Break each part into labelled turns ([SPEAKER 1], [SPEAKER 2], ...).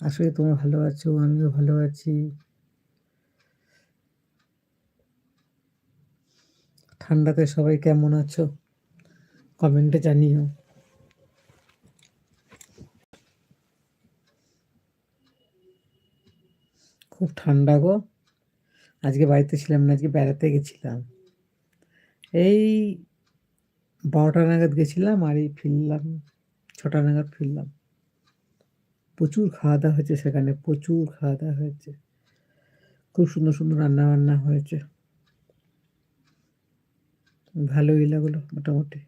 [SPEAKER 1] আসলে তুমি ভালো আছো, আমিও ভালো আছি। ঠান্ডাতে সবাই কেমন আছো? কমেন্টে জানিও। খুব ঠান্ডা গো। আজকে বাড়িতে ছিলাম না, আজকে বেড়াতে গেছিলাম। এই বারোটা নাগাদ গেছিলাম আর এই ফিরলাম, ছটা নাগাদ ফিরলাম। প্রচুর খাওয়া দাওয়া হয়েছে সেখানে, প্রচুর খাওয়া দাওয়া হয়েছে। খুব সুন্দর সুন্দর রান্না বান্না হয়েছে। ভালোই লাগল মোটামুটি।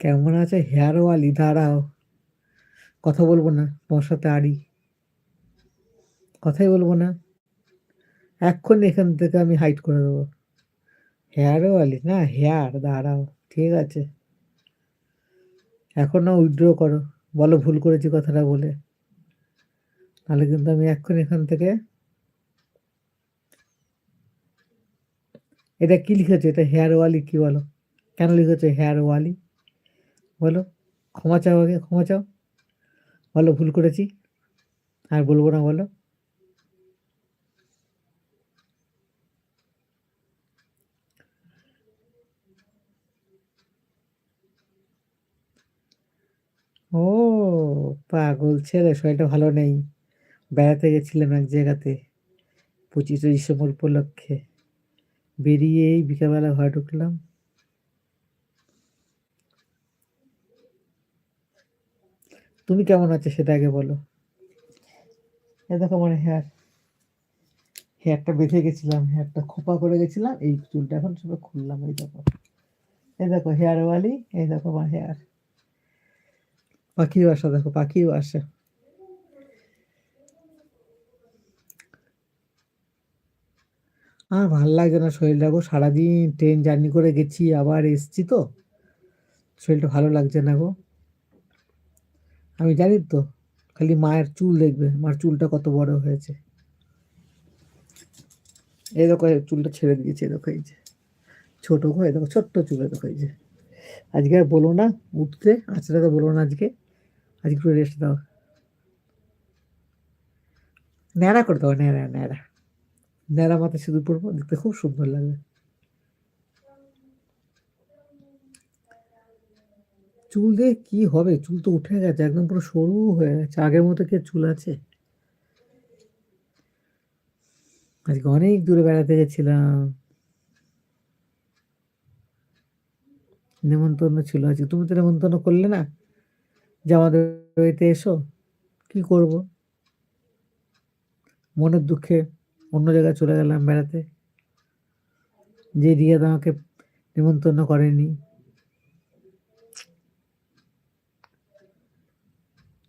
[SPEAKER 1] কেমন আছে? হেয়ার ওয়ালি দাঁড়াও। কথা বলব না, তোমার সাথে আড়ি। কথাই বলব না। এক্ষুনি এখান থেকে আমি হাইট করে দেবো। হেয়ার ওয়ালি না হেয়ার দাঁড়াও, ঠিক আছে। এখন না উইথড্র করো। বলো ভুল করেছি কথাটা বলে। তাহলে কিন্তু আমি এক্ষুনি এখান থেকে এটা কি লিখেছে? এটা হেয়ার ওয়ালি কি বলো? কেন লিখেছে হেয়ার ওয়ালি বলো, ক্ষমা চাও আগে, ক্ষমা চাও। বলো, ভুল করেছি। আর বলব না, বলো। ও, পাগল ছেলে, শরীরটা ভালো নেই। বেড়াতে গেছিলাম এক জায়গাতে, পঁচিশে ডিসেম্বর উপলক্ষে। বেরিয়ে এই বিকালবেলা ঘরে ঢুকলাম। তুমি কেমন আছো সেটা আগে বলো। এ দেখো মানে হেয়ার হেয়ারটা বেঁধে গেছিলাম হেয়ারটা খোপা করে গেছিলাম, এই চুলটা এখন সব খুললাম, এই দেখো। এই দেখো হেয়ার ওয়ালি এই দেখো আমার হেয়ার পাখিও আসা, দেখো পাখিও আসে। আর ভালো লাগছে না শরীরটা গো, সারাদিন ট্রেন জার্নি করে গেছি, আবার এসছি তো। শরীরটা ভালো লাগছে না গো। আমি জানি তো, খালি মায়ের চুল দেখবে, মার চুলটা কত বড় হয়েছে। এই দেখো চুলটা ছেড়ে দিয়েছে দেখো, এই যে। ছোট এই দেখো, ছোট্ট চুলে দেখো, এই যে। আজকে আর বলো না, উঠতে আচ্ছা তো বলো না আজকে। আজকে একটু রেস্ট দাও। ন্যাড়া করে দাও, ন্যাড়া ন্যাড়া। ন্যাড়া মাথায় সিঁদুর পরবো, দেখতে খুব সুন্দর লাগবে। চুল দিয়ে কি হবে? চুল তো উঠে গেছে, একদম পুরো সরু হয়ে গেছে। আগের মতো কে চুল আছে? আজকে অনেক দূরে বেড়াতে গেছিলাম। নেমন্তন্ন ছিল আজকে। তুমি তো নেমন্তন্ন করলে না? যে আমাদের বাড়িতে এসো, কি করব? মনের দুঃখে অন্য জায়গায় চলে গেলাম বেড়াতে। যে রিয়াদ আমাকে নিমন্ত্রণ করেনি।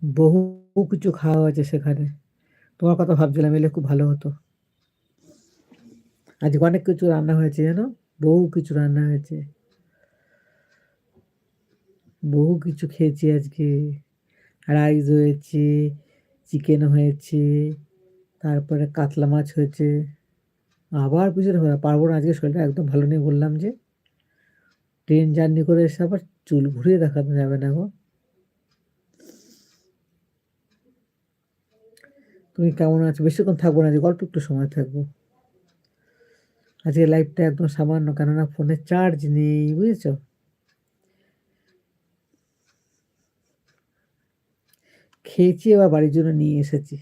[SPEAKER 1] বহু কিছু খাওয়া আছে সেখানে। তোমার কথা ভাবছিলাম এলে খুব ভালো হতো। আজকে অনেক কিছু রান্না হয়েছে জানো? বহু কিছু রান্না হয়েছে। বহু কিছু খেয়েছি আজকে। রাইস হয়েছে, চিকেন হয়েছে, তারপরে কাতলা মাছ হয়েছে। আবার পিছনে পারব না আজকে শরীরটা একদম ভালো নেই বললাম যে। ট্রেন জার্নি করে এসে আবার চুল ঘুরিয়ে দেখানো যাবে না গো। তুমি কেমন আছো? বেশিক্ষণ থাকব না, আজকে অল্প একটু সময় থাকব। আজকে লাইফটা একদম সামান্য, কেননা ফোনে চার্জ নেই, বুঝেছ? খেয়েছি, এবার বাড়ির জন্য নিয়ে এসেছি।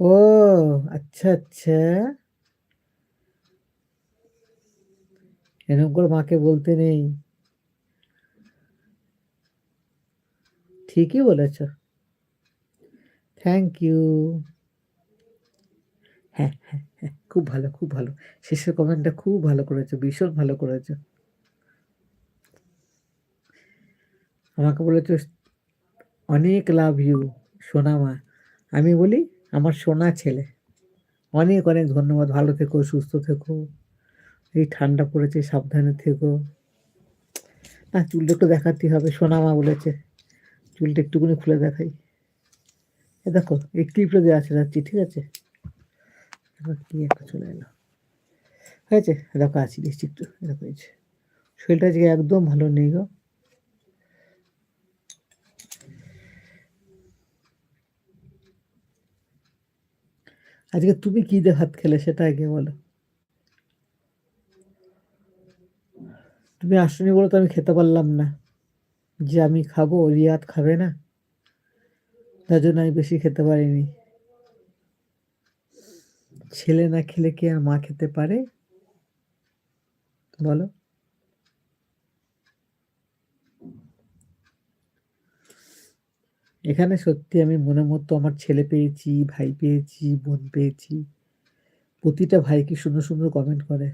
[SPEAKER 1] ও আচ্ছা আচ্ছা। এরকম করে মাকে বলতে নেই। ঠিকই বলেছ। থ্যাংক ইউ হ্যাঁ হ্যাঁ হ্যাঁ খুব ভালো খুব ভালো। শেষের কমেন্টটা খুব ভালো করেছ, ভীষণ ভালো করেছ। আমাকে বলেছ, অনেক লাভ ইউ সোনা মা আমি বলি, আমার সোনা ছেলে। অনেক অনেক ধন্যবাদ। ভালো থেকো, সুস্থ থেকো। এই ঠান্ডা পড়েছে, সাবধানে থেকো। না, চুলটা একটু দেখাতে হবে, সোনামা বলেছে। চুলটা একটুকুনি খুলে দেখাই। দেখো, এই ক্লিপটা দেওয়া আছে রাখছি ঠিক আছে? কি একটা চলে এলো। হয়েছে? দেখো, আছি দিচ্ছি একটু এরকম হয়েছে শরীরটা আজকে একদম ভালো নেই গো। আজকে তুমি কি দিয়ে ভাত খেলে সেটা আগে বলো। তুমি আসনি বলো তো আমি খেতে পারলাম না। যে আমি খাব, রিয়াদ খাবে না। তার জন্য আমি বেশি খেতে পারিনি। ছেলে না খেলে কি আর মা খেতে পারে? বলো। এখানে সত্যি আমি মনে মতো আমার ছেলে পেয়েছি, ভাই পেয়েছি, বোন পেয়েছি। প্রতিটা ভাই কি সুন্দর সুন্দর কমেন্ট করে।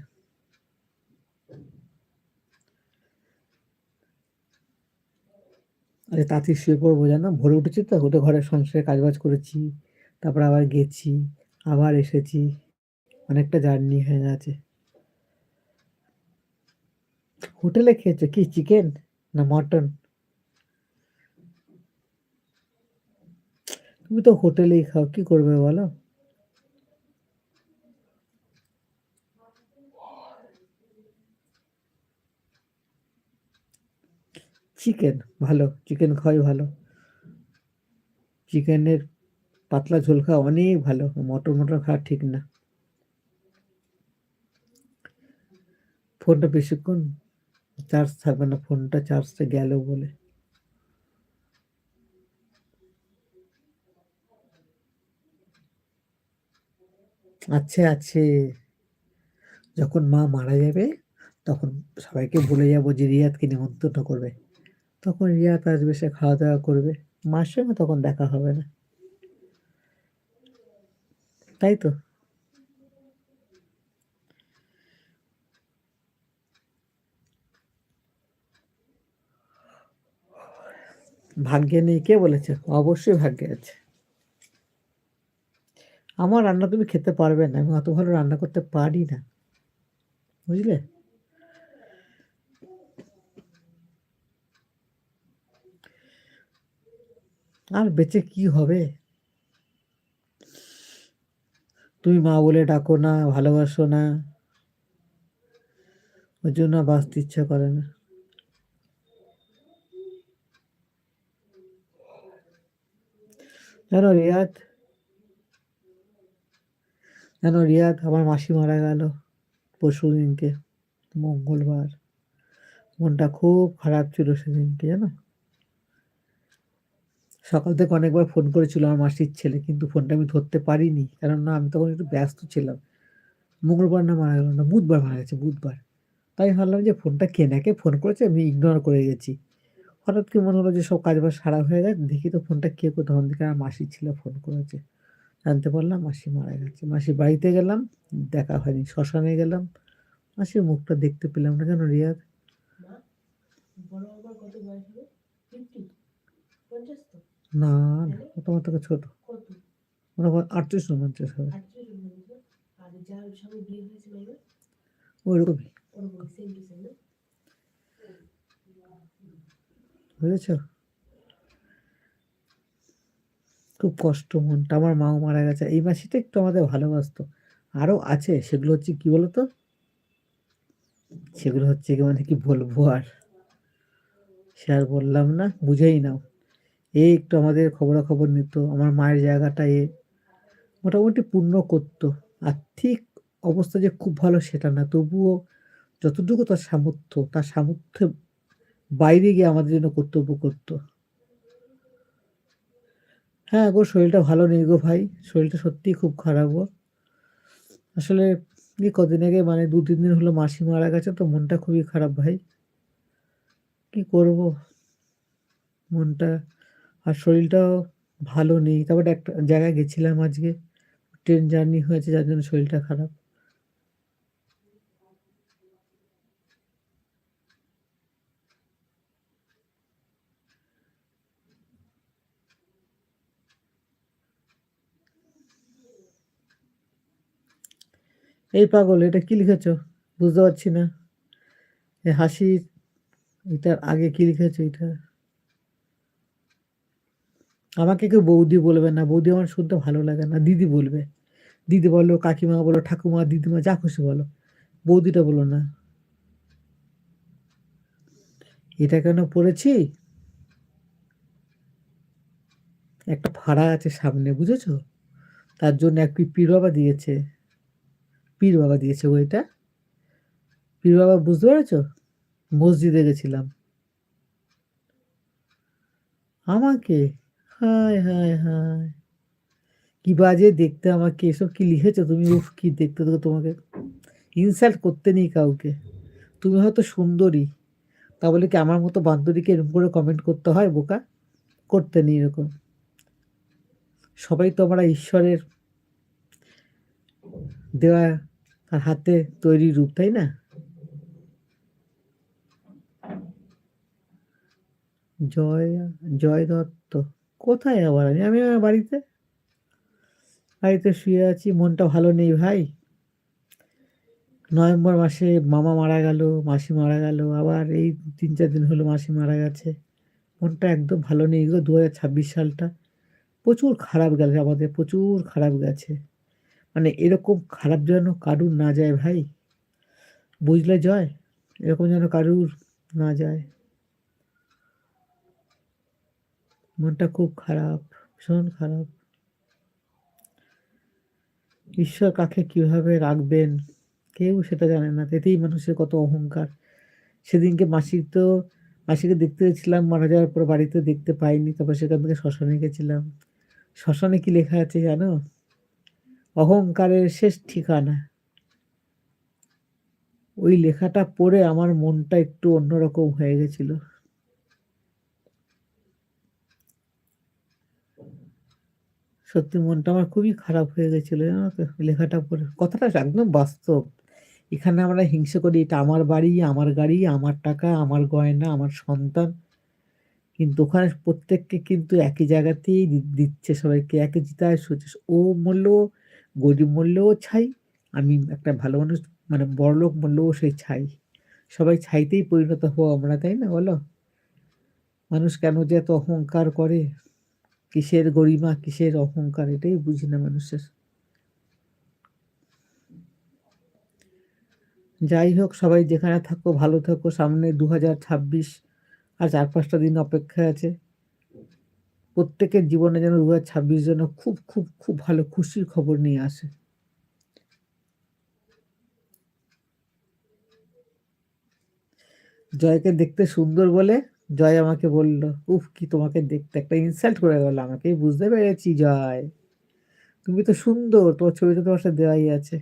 [SPEAKER 1] আরে তাঁতি শুয়ে পড়ব জানো? ভোরে উঠেছি তো, উঠে ঘরের সংসারে কাজবাজ করেছি, তারপর আবার গেছি, আবার এসেছি। অনেকটা জার্নি হয়ে গেছে। হোটেলে খেয়েছো কি, চিকেন না মটন? তুমি তো হোটেলেই খাও, কি করবে বলো? চিকেন ভালো চিকেন খাওয়াই ভালো। চিকেনের পাতলা ঝোল খাওয়া অনেক ভালো, মটর মটর খাওয়া ঠিক না। ফোনটা বেশিক্ষণ চার্জ থাকবে না, ফোনটা চার্জটা গেল বলে। আছে আছে। যখন মা মারা যাবে, তখন সবাইকে বলে যাব যে রিয়াদকে নিমন্ত্রণ করবে। তখন রিয়াদ আসবে সে খাওয়া দাওয়া করবে। মার সঙ্গে তখন দেখা হবে না। তাই তো? ভাগ্যে নেই, কে বলেছে? অবশ্যই ভাগ্যে আছে। আমার রান্না তুমি খেতে পারবে না, আমি অত ভালো রান্না করতে পারি না। বুঝলে? আর বেঁচে কি হবে? তুমি মা বলে ডাকো না, ভালোবাসো না। ওই জন্য বাঁচতে ইচ্ছা করে না। জানো রিয়াদ? জানো রিয়াদ, আমার মাসি মারা গেল পরশু দিনকে, মঙ্গলবার। মনটা খুব খারাপ ছিল সেদিনকে, জানো? সকাল থেকে অনেকবার ফোন করেছিল আমার মাসির ছেলে, কিন্তু ফোনটা আমি ধরতে পারিনি। কারণ না আমি তখন একটু ব্যস্ত ছিলাম। মঙ্গলবার না মারা গেল না, বুধবার মারা গেছে, বুধবার। তাই ভাবলাম যে ফোনটা কেনাকে ফোন করেছে, আমি ইগনোর করে গেছি। হঠাৎ কি মনে হলো যে সব কাজ বাজ সারা হয়ে গেছে দেখি তো ফোনটা কে কোথাও থেকে আমার মাসির ছেলে ফোন করেছে। জানতে পারলাম মাসি মারা গেছে। মাসির বাড়িতে গেলাম, দেখা হয়নি, শ্মশানে গেলাম। মাসির মুখটা দেখতে পেলাম না জানো রিয়াদ? না না তোমার থেকে ছোট। হয় আটত্রিশ উনপঞ্চাশ হবে ওইরকমই। বুঝেছ খুব কষ্ট মনটা। আমার মাও মারা গেছে। এই মাসিটা একটু আমাদের ভালোবাসতো। আরও আছে, সেগুলো হচ্ছে কি বলতো? সেগুলো হচ্ছে কি মানে কি বলব আর? সে আর বললাম না, বুঝেই নাও। এ একটু আমাদের খবরাখবর নিত, আমার মায়ের জায়গাটা এ। মোটামুটি পূর্ণ করতো। আর্থিক অবস্থা যে খুব ভালো সেটা না, তবুও যতটুকু তার সামর্থ্য তার সামর্থ্য বাইরে গিয়ে আমাদের জন্য কর্তব্য করতো। হ্যাঁ গো, শরীরটা ভালো নেই গো ভাই, শরীরটা সত্যিই খুব খারাপ গো। আসলে এই কদিন আগে মানে দু তিন দিন হলো মাসি মারা গেছে, তো মনটা খুবই খারাপ ভাই। কি করব? মনটা আর শরীরটাও ভালো নেই। তারপরে একটা জায়গায় গেছিলাম আজকে, ট্রেন জার্নি হয়েছে, যার জন্য শরীরটা খারাপ। এই পাগল, এটা কি লিখেছ? বুঝতে পারছি না। হাসি, এটার আগে কি লিখেছে এটা? আমাকে কেউ বৌদি বলবে না, বৌদি আমার শুনতে ভালো লাগে না, দিদি বলবে। দিদি বলো কাকিমা বলো ঠাকুমা, দিদিমা, যা খুশি বলো। বৌদিটা বলো না। এটা কেন পড়েছি? একটা ভাড়া আছে সামনে, বুঝেছ? তার জন্য এক পীর বাবা দিয়েছে। পীর বাবা দিয়েছে ওইটা পীর বাবা, বুঝতে পেরেছ? মসজিদে গেছিলাম। আমাকে হায় হায় হায়। কি বাজে দেখতে আমাকে, এসব কি লিখেছো তুমি? উফ, কি দেখতে তো তোমাকে। ইনসাল্ট করতে নেই কাউকে। তুমি হয়তো সুন্দরী। তা বলে কি আমার মতো বান্ধবীকে এরকম করে কমেন্ট করতে হয় বোকা? করতে নেই এরকম। সবাই তো আমরা ঈশ্বরের দেওয়া তার হাতে তৈরি রূপ, তাই না? জয় জয় দত্ত। কোথায় আবার আমি? আমি আমার বাড়িতে? বাড়িতে শুয়ে আছি, মনটা ভালো নেই ভাই। নভেম্বর মাসে মামা মারা গেল, মাসি মারা গেল, আবার এই তিন চার দিন হলো মাসি মারা গেছে। মনটা একদম ভালো নেই গো দু হাজার ছাব্বিশ সালটা। প্রচুর খারাপ গেছে আমাদের, প্রচুর খারাপ গেছে। মানে এরকম খারাপ যেন কারুর না যায় ভাই। বুঝলে জয়? এরকম যেন কারুর না যায়। মনটা খুব খারাপ, ভীষণ খারাপ। ঈশ্বর কাকে কীভাবে রাখবেন? কেউ সেটা জানে না। এতেই মানুষের কত অহংকার। সেদিনকে মাসির তো, মাসিকে দেখতে গেছিলাম, মারা যাওয়ার পর বাড়িতে দেখতে পাইনি, তারপর সেখান থেকে শ্মশানে গেছিলাম। শ্মশানে কি লেখা আছে জানো? অহংকারের শেষ ঠিকানা। ওই লেখাটা পড়ে আমার মনটা একটু অন্যরকম হয়ে গেছিল। সত্যি মনটা আমার খুবই খারাপ হয়ে গেছিল, জানো তো? লেখাটা পড়ে, কথাটা একদম বাস্তব। এখানে আমরা হিংসা করি, এটা আমার বাড়ি, আমার গাড়ি, আমার টাকা, আমার গয়না, আমার সন্তান। কিন্তু ওখানে প্রত্যেককে কিন্তু একই জায়গাতেই দিচ্ছে সবাইকে, একই চিতায় সচিস ও মূল্য, গরিব মূল্যও ছাই, আমি একটা ভালো মানুষ মানে বড়লোক মূল্যও সেই ছাই। সবাই ছাইতেই পরিণত হব আমরা, তাই না বলো? মানুষ কেন যে এত অহংকার করে? কিসের গরিমা, কিসের অহংকার, এটাই বুঝি না মানুষের। যাই হোক, সবাই যেখানে থাকো, ভালো থাকো। সামনে দু হাজার ছাব্বিশ, আর চার পাঁচটা দিন অপেক্ষা আছে। প্রত্যেকের জীবনে যেন দু হাজার ছাব্বিশ যেন খুব খুব খুব ভালো খুশির খবর নিয়ে আসে। জয়কে দেখতে সুন্দর বলে জয় আমাকে বলল, উফ, কি তোমাকে দেখতে একটা ইনসাল্ট করে গেল আমাকে বুঝতে পেরেছি, জয়। তুমি তো সুন্দর, তোমার ছবিটা তোমার সাথে দেওয়াই আছে।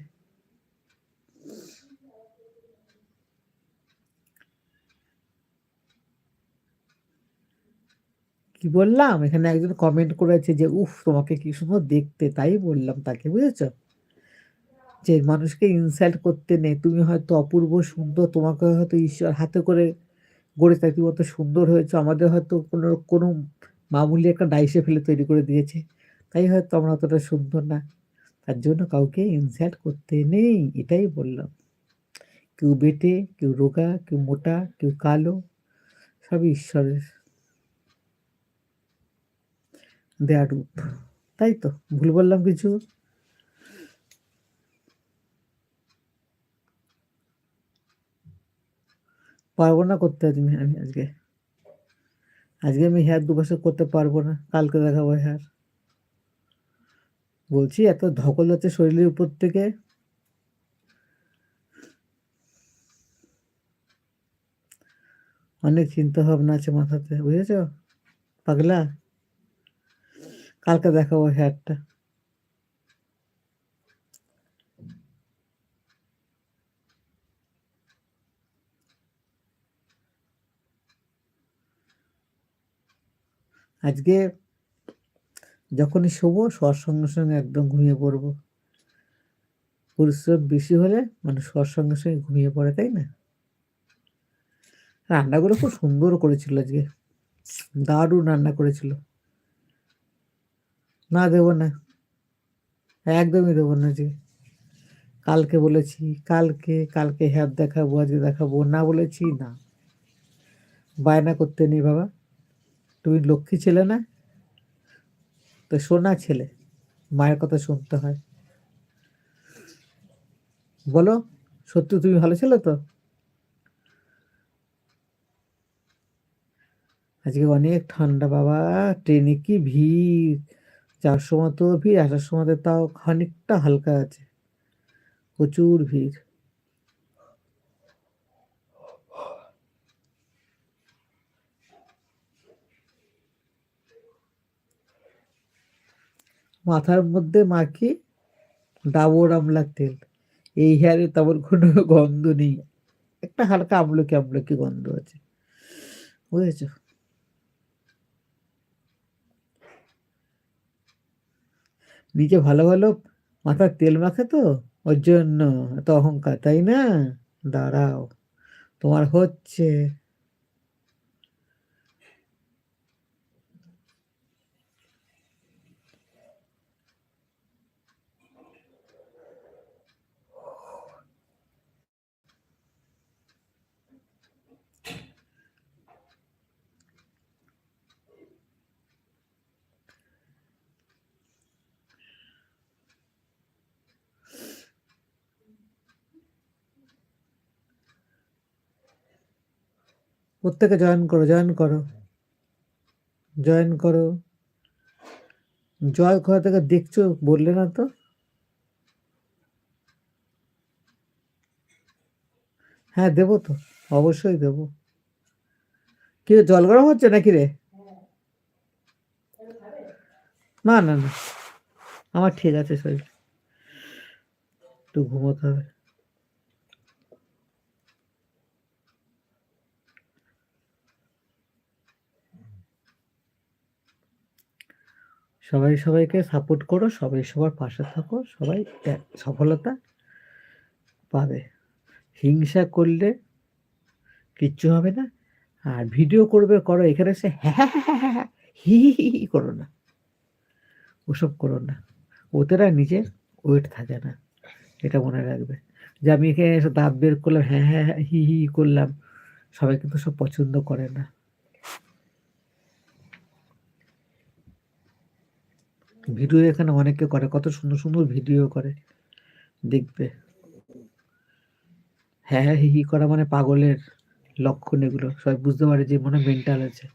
[SPEAKER 1] কি বললাম? এখানে একজন কমেন্ট করেছে যে, উফ, তোমাকে কি সুন্দর দেখতে। তাই বললাম তাকে, বুঝেছ? যে, মানুষকে ইনসাল্ট করতে নেই, তুমি হয়তো অপূর্ব সুন্দর, তোমাকে হয়তো ঈশ্বর হাতে করে গড়ে তুমি অত সুন্দর হয়েছে। আমাদের হয়তো কোনো কোনো মামুলি একটা ডাইসে ফেলে তৈরি করে দিয়েছে। তাই হয়তো আমরা অতটা সুন্দর না। তার জন্য কাউকে ইনসাল্ট করতে নেই, এটাই বললাম। কেউ বেটে, কেউ রোগা, কেউ মোটা, কেউ কালো, সবই ঈশ্বরের। দেয়া রূপ। তাই তো, ভুল বললাম কিছু? পারব না করতে তুমি আমি আজকে। আজকে আমি হেয়ার দু বছর করতে পারব না কালকে দেখাবো হেয়ার। বলছি, এত ধকল যাচ্ছে শরীরের উপর থেকে। অনেক চিন্তা ভাবনা আছে মাথাতে, বুঝেছ? পাগলা? কালকে দেখাবো হেয়ারটা। আজকে যখনই শোবো, শোয়ার সঙ্গে সঙ্গে একদম ঘুমিয়ে পড়ব। পরিশ্রম বেশি হলে মানে শোয়ার সঙ্গে সঙ্গে ঘুমিয়ে পড়ে, তাই না? রান্নাগুলো খুব সুন্দর করেছিল আজকে। দারুণ রান্না করেছিল। না দেবো না। একদমই দেবো না আজকে। কালকে বলেছি, কালকে কালকে হ্যাপ দেখাবো, আজকে দেখাবো। না বলেছি, না। বায়না করতে নেই বাবা। তুমি লক্ষ্মী ছেলে না? তো সোনা ছেলে। মায়ের কথা শুনতে হয়। বলো, সত্যি তুমি ভালো ছিল তো? আজকে অনেক ঠান্ডা বাবা, ট্রেনে কি ভিড়? যাওয়ার সময় তো ভিড়, আসার সময় তাও খানিকটা হালকা আছে। প্রচুর ভিড়। মাথার মধ্যে মাখি ডাবর আমলার তেল। এই হেয়ারে তেমন কোনো গন্ধ নেই। একটা হালকা আমলকি আমলকি গন্ধ আছে। বুঝেছ? নিজে ভালো ভালো মাথার তেল মাখে তো, ওর জন্য এত অহংকার, তাই না? দাঁড়াও, তোমার হচ্ছে। প্রত্যেকে জয়েন করো জয়েন করো। জয়েন করো। জয় কোথা থেকে দেখছ বললে না তো? হ্যাঁ দেবো তো, অবশ্যই দেবো। কি, জল গরম হচ্ছে নাকি রে? না না না, আমার ঠিক আছে শরীর। একটু ঘুমোতে হবে। সবাই সবাইকে সাপোর্ট করো সবাই সবার পাশে থাকো সবাই সফলতা পাবে হিংসা করলে কিচ্ছু হবে না আর ভিডিও করবে করো এখানে সে হ্যাঁ হ্যাঁ হ্যাঁ হ্যাঁ হ্যাঁ, হি হি হি করো না ওসব করো না ওদের আর নিজের ওয়েট থাকে না এটা মনে রাখবে যে আমি এখানে দাঁত বের করলাম হ্যাঁ হ্যাঁ হ্যাঁ, হি হি করলাম সবাই কিন্তু সব পছন্দ করে না ভিডিও এখানে অনেকে করে, কত সুন্দর সুন্দর ভিডিও করে, দেখবে। হ্যাঁ হ্যাঁ হি হি করা মানে পাগলের লক্ষণ এগুলো, সবাই বুঝতে পারে যে মনে মেন্টাল আছে।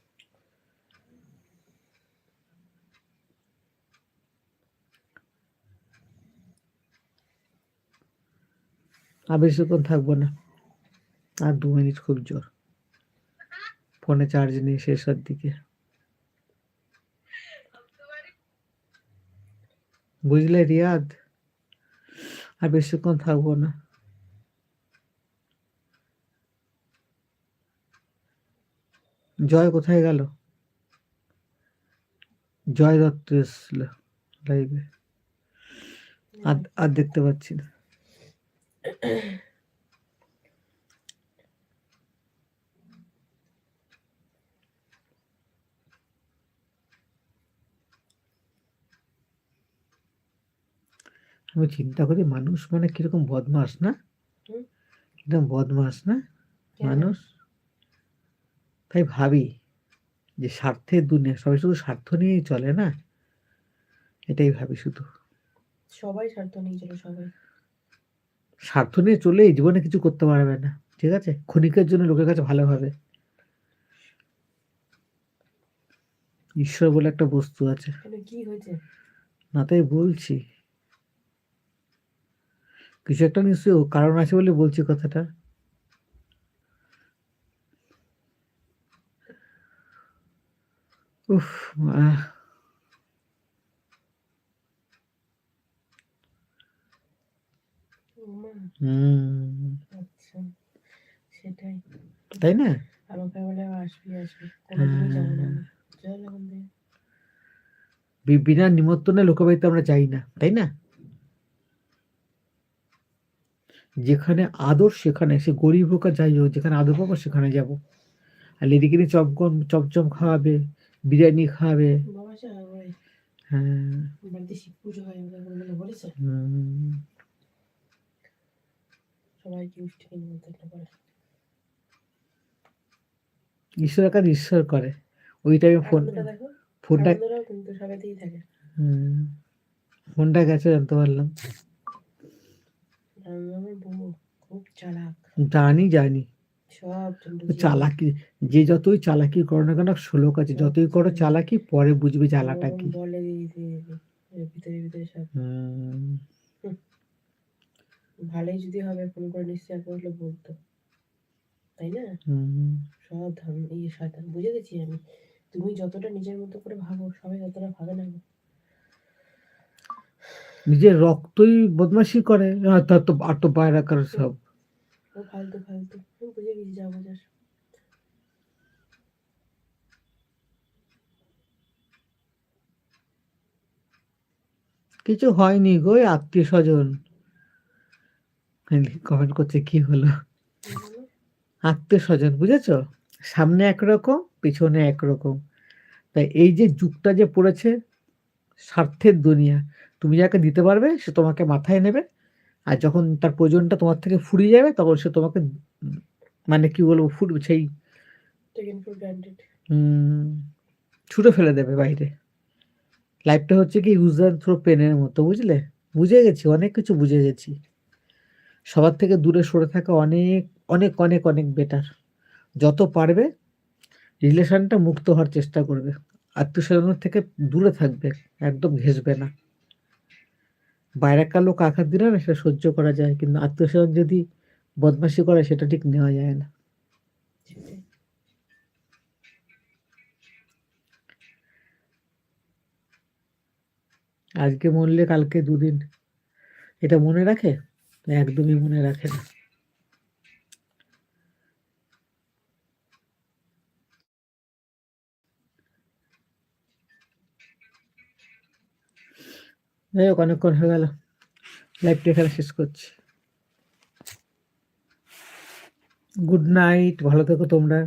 [SPEAKER 1] আর বেশিক্ষণ থাকব না, আর দু মিনিট খুব জোর। ফোনে চার্জ নেই শেষের দিকে। বুঝলে রিয়াদ? আর বেশিক্ষণ থাকব না। জয় কোথায় গেল? জয় দত্ত এসছিল লাইভে আর আর দেখতে পাচ্ছি না। আমি চিন্তা করি মানুষ মানে কীরকম বদমাস না। কীরকম বদমাস না? মানুষ? তাই ভাবি যে স্বার্থের দুনিয়া সবাই শুধু স্বার্থ নিয়েই চলে না? এটাই ভাবি শুধু।
[SPEAKER 2] সবাই স্বার্থ নিয়ে চলো সবাই।
[SPEAKER 1] স্বার্থ নিয়ে চলে জীবনে কিছু করতে পারবে না ঠিক আছে? ক্ষণিকের জন্য লোকের কাছে ভালো হবে। ঈশ্বর বলে একটা বস্তু আছে।
[SPEAKER 2] কি হয়েছে?
[SPEAKER 1] না তাই বলছি। কিছু একটা নিশ্চয়ই কারণ আছে বলে বলছি কথাটা। উফ হুম।
[SPEAKER 2] আচ্ছা সেটাই।
[SPEAKER 1] তাই না?
[SPEAKER 2] আমাকে বলে আসবি আসবি। কোনোদিনই যাব না।
[SPEAKER 1] হ্যাঁ।
[SPEAKER 2] চল
[SPEAKER 1] বিনা নিমন্ত্রণে লোকের বাড়িতে আমরা যাই না তাই না? যেখানে আদর সেখানে সে গরিব হোক আর যাই হোক যেখানে আদর পাবো সেখানে যাব। আর লেডিকিনি চমকম চমচম খাওয়াবে বিরিয়ানি খাওয়াবে হ্যাঁ। ঈশ্বরের কাজ ঈশ্বর করে। ওই টাইমে ফোন ফোনটা ফোনটা গেছে জানতে পারলাম।
[SPEAKER 2] আমি আমার বউ খুব চালাক।
[SPEAKER 1] জানি জানি।
[SPEAKER 2] সব
[SPEAKER 1] চালাকি যে যতই চালাকি করো না কেন শ্লোক আছে। যতই করো চালাকি। পরে বুঝবে জ্বালাটা কি।
[SPEAKER 2] বলে ভিতরে ভিতরে সব। ভালোই যদি হবে ফোন করে নিশ্চয় করলে বলতো। তাই না? সব ধান ইয়ে শয়তান। বুঝে গেছি আমি। তুমি যতটা নিজের মতো করে ভাবো সবাই ততটা ভাবে না।
[SPEAKER 1] নিজের রক্তই বদমাশি করে। আর তার তো আর তো বাইরে কারও সব।
[SPEAKER 2] ফালতু ফালতু। বুঝে গেছি যা বোঝার।
[SPEAKER 1] কিছু হয়নি গো আত্মীয় স্বজন। কমেন্ট করছে কি হলো? আত্মীয় স্বজন বুঝেছ? সামনে একরকম পিছনে একরকম। তাই এই যে যুগটা যে পড়েছে স্বার্থের দুনিয়া। তুমি যাকে দিতে পারবে সে তোমাকে মাথায় নেবে। আর যখন তার প্রয়োজনটা তোমার থেকে ফুরিয়ে যাবে তখন সে তোমাকে মানে কি বলব ফুট সেই ছুটে ফেলে দেবে বাইরে। লাইফটা হচ্ছে কি ইউজ অ্যান্ড থ্রো পেনের মতো বুঝলে? বুঝে গেছি অনেক কিছু বুঝে গেছি। সবার থেকে দূরে সরে থাকা অনেক অনেক অনেক অনেক বেটার যত পারবে রিলেশনটা মুক্ত হওয়ার চেষ্টা করবে। আত্মীয় স্বজনের থেকে দূরে থাকবে একদম ঘেসবে না। বাইরেকার লোক আঘাত দিলে না সেটা সহ্য করা যায়, কিন্তু আত্মীয়স্বজন যদি বদমাসি করে সেটা ঠিক নেওয়া যায় না। আজকে মরলে কালকে দুদিন, এটা মনে রাখে? একদমই মনে রাখে না। যাই হোক অনেকক্ষণ হয়ে গেল। লাইভটা এখানে শেষ করছি। গুড নাইট ভালো থেকো তোমরা।